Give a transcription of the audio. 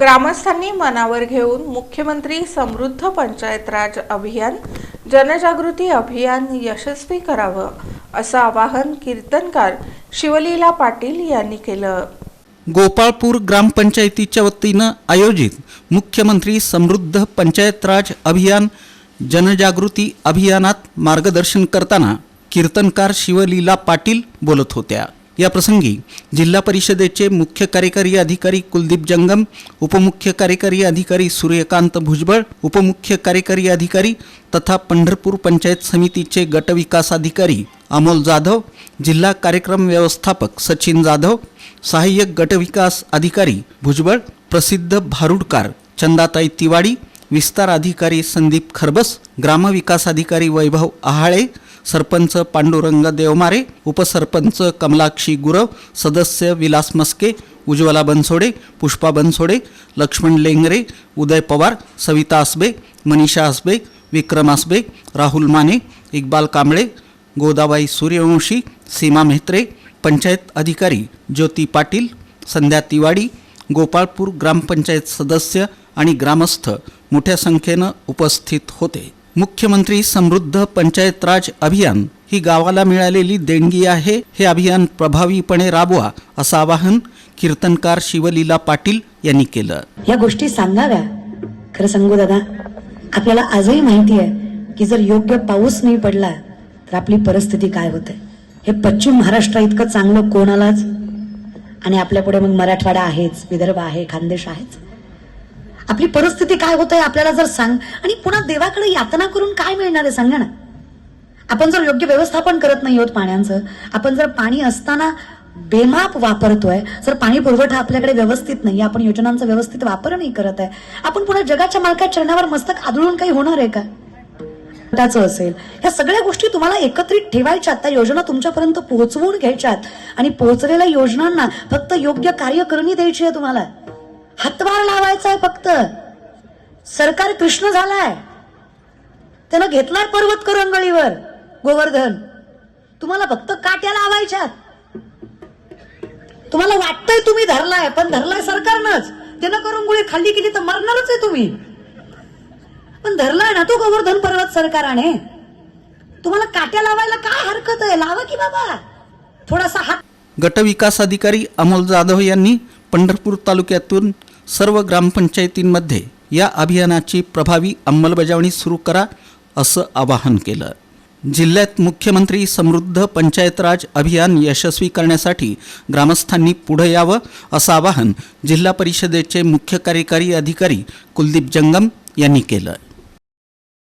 ग्रामस्थांनी मनावर घेऊन मुख्यमंत्री समृद्ध पंचायत राज अभियान जनजागृती अभियान यशस्वी करावं असं आवाहन कीर्तनकार शिवलीला पाटील यांनी केलं. गोपाळपूर ग्रामपंचायतीच्या वतीनं आयोजित मुख्यमंत्री समृद्ध पंचायत राज अभियान जनजागृती अभियानात मार्गदर्शन करताना कीर्तनकार शिवलीला पाटील बोलत होत्या. या प्रसंगी जिल्हा परिषदेचे मुख्य कार्यकारी अधिकारी कुलदीप जंगम उपमुख्य कार्यकारी अधिकारी सूर्यकांत भुजबळ उपमुख्य कार्यकारी अधिकारी तथा पंढरपूर पंचायत समितीचे गटविकास अधिकारी अमोल जाधव जिल्हा कार्यक्रम व्यवस्थापक सचिन जाधव सहाय्यक गटविकास अधिकारी भुजबळ प्रसिद्ध भारुडकार चंदाताई तिवाडी विस्तार अधिकारी संदीप खरबस ग्रामविकास अधिकारी वैभव आहाळे सरपंच पांडुरंग देवमारे उपसरपंच कमलाक्षी गुरव सदस्य विलास मस्के उज्ज्वला बनसोडे पुष्पा बनसोडे लक्ष्मण लेंगरे उदय पवार सविता आसबे मनीषा आसबे विक्रम आसबे राहुल माने इक्बाल कांबळे गोदाबाई सूर्यवंशी सीमा मेहत्रे पंचायत अधिकारी ज्योती पाटील संध्या तिवाडी गोपाळपूर ग्रामपंचायत सदस्य आणि ग्रामस्थ मोठ्या संख्येनं उपस्थित होते. मुख्यमंत्री समृद्ध पंचायत राज अभियान ही गावाला मिळालेली देणगी आहे हे अभियान प्रभावीपणे राबवा असं आवाहन कीर्तनकार शिवलीला पाटील यांनी केलं. या गोष्टी सांगाव्या. खरं सांगू दादा आपल्याला आजही माहिती आहे की जर योग्य पाऊस नाही पडला तर आपली परिस्थिती काय होते? हे पश्चिम महाराष्ट्र इतकं चांगलं कोणालाच? आणि आपल्यापुढे मग मराठवाडा आहेच विदर्भ आहे खानदेश आहेच. आपली परिस्थिती काय होत आहे आपल्याला जर सांग आणि पुन्हा देवाकडे यातना करून काय मिळणार आहे सांगा ना. आपण जर योग्य व्यवस्थापन करत नाही आहोत पाण्याचं आपण जर पाणी असताना बेमाप वापरतोय जर पाणी पुरवठा आपल्याकडे व्यवस्थित नाही आपण योजनांचा व्यवस्थित वापर नाही करत आहे आपण पुन्हा जगाच्या मालकात चरणावर मस्तक आदळून काही होणार आहे का? त्याचं असेल. ह्या सगळ्या गोष्टी तुम्हाला एकत्रित ठेवायच्यात त्या योजना तुमच्यापर्यंत पोहोचवून घ्यायच्यात आणि पोहोचलेल्या योजनांना फक्त योग्य कार्य करणी द्यायची आहे तुम्हाला. हातभार लावायचा आहे फक्त. सरकार कृष्ण झालाय. त्यानं घेतलाय पर्वत करंगळीवर गोवर्धन. तुम्हाला फक्त काट्या लावायच्यात. तुम्हाला वाटतंय तुम्ही धरलाय पण धरलाय सरकारनंच. त्यानं करंगुळी खाली केली तर मरणारच आहे तुम्ही. पण धरलाय ना तो गोवर्धन पर्वत सरकाराने. तुम्हाला काट्या लावायला काय हरकत आहे? लावा की बाबा. थोडासा हात गटविकास अधिकारी अमोल जाधव यांनी पंढरपूर तालुक्यातून सर्व ग्रामपंचायतींमध्ये या अभियानाची प्रभावी अंमलबजावणी सुरू करा असं आवाहन केलं. जिल्ह्यात मुख्यमंत्री समृद्ध पंचायत राज अभियान यशस्वी करण्यासाठी ग्रामस्थांनी पुढे यावं असं आवाहन जिल्हा परिषदेचे मुख्य कार्यकारी अधिकारी कुलदीप जंगम यांनी केलं.